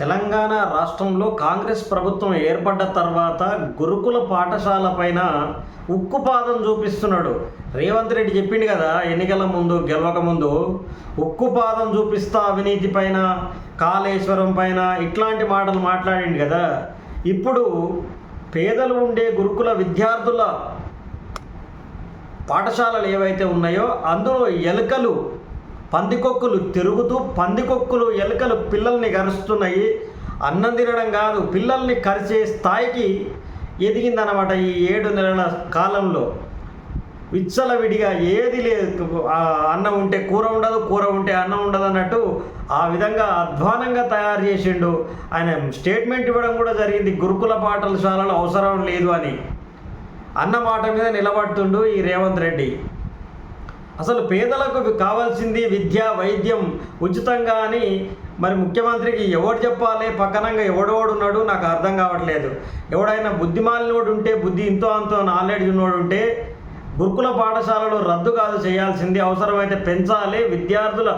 తెలంగాణ రాష్ట్రంలో కాంగ్రెస్ ప్రభుత్వం ఏర్పడ్డ తర్వాత గురుకుల పాఠశాల పైన ఉక్కుపాదం చూపిస్తున్నాడు. రేవంత్ రెడ్డి చెప్పిండు కదా ఎన్నికల ముందు గెలవక ముందు ఉక్కుపాదం చూపిస్తా అవినీతి పైన కాళేశ్వరం పైన ఇట్లాంటి మాటలు మాట్లాడిండు కదా. ఇప్పుడు పేదలు ఉండే గురుకుల విద్యార్థుల పాఠశాలలు ఏవైతే ఉన్నాయో అందులో ఎలుకలు పందికొక్కులు తిరుగుతూ పందికొక్కులు ఎలుకలు పిల్లల్ని కరుస్తున్నాయి అన్నం తినడం కాదు పిల్లల్ని కరిచే స్థాయికి ఎదిగిందనమాట ఈ ఏడు నెలల కాలంలో. విచ్చలవిడిగా ఏది లేదు. అన్నం ఉంటే కూర ఉండదు కూర ఉంటే అన్నం ఉండదు అన్నట్టు ఆ విధంగా అధ్వానంగా తయారు చేసిండు. ఆయన స్టేట్మెంట్ ఇవ్వడం కూడా జరిగింది గురుకుల పాఠశాలలు అవసరం లేదు అని. అన్న మాట మీద నిలబడుతుండు ఈ రేవంత్ రెడ్డి. అసలు పేదలకు కావాల్సింది విద్య వైద్యం ఉచితంగా అని మరి ముఖ్యమంత్రికి ఎవడు చెప్పాలి? పక్కనంగా ఎవడోడు ఉన్నాడు నాకు అర్థం కావట్లేదు. ఎవడైనా బుద్ధిమాలినోడు ఉంటే బుద్ధి ఇంతో అంతో నాలెడ్జ్ ఉన్నోడు ఉంటే గురుకుల పాఠశాలలు రద్దు కాదు చేయాల్సింది. అవసరమైతే పెంచాలి. విద్యార్థుల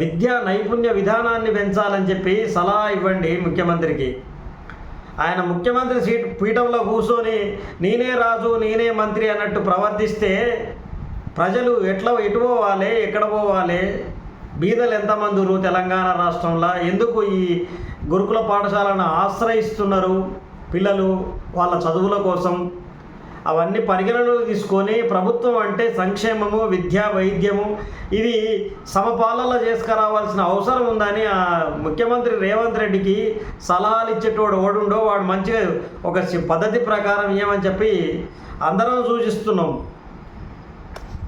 విద్యా నైపుణ్య విధానాన్ని పెంచాలని చెప్పి సలహా ఇవ్వండి ముఖ్యమంత్రికి. ఆయన ముఖ్యమంత్రి సీట్ పీఠంలో కూర్చొని నేనే రాజు నేనే మంత్రి అన్నట్టు ప్రవర్తిస్తే ప్రజలు ఎట్లా ఎటు పోవాలి ఎక్కడ పోవాలి బీదలు ఎంతమంది ఉన్నారు తెలంగాణ రాష్ట్రంలో ఎందుకు ఈ గురుకుల పాఠశాలను ఆశ్రయిస్తున్నారు పిల్లలు వాళ్ళ చదువుల కోసం? అవన్నీ పరిగణనలు తీసుకొని ప్రభుత్వం అంటే సంక్షేమము విద్య వైద్యము ఇది సమపాలనలో చేసుకురావాల్సిన అవసరం ఉందని ఆ ముఖ్యమంత్రి రేవంత్ రెడ్డికి సలహాలు ఇచ్చేటోడు ఓడుండో వాడు మంచిగా ఒక సి- పద్ధతి ప్రకారం ఏమని చెప్పి అందరం సూచిస్తున్నాం.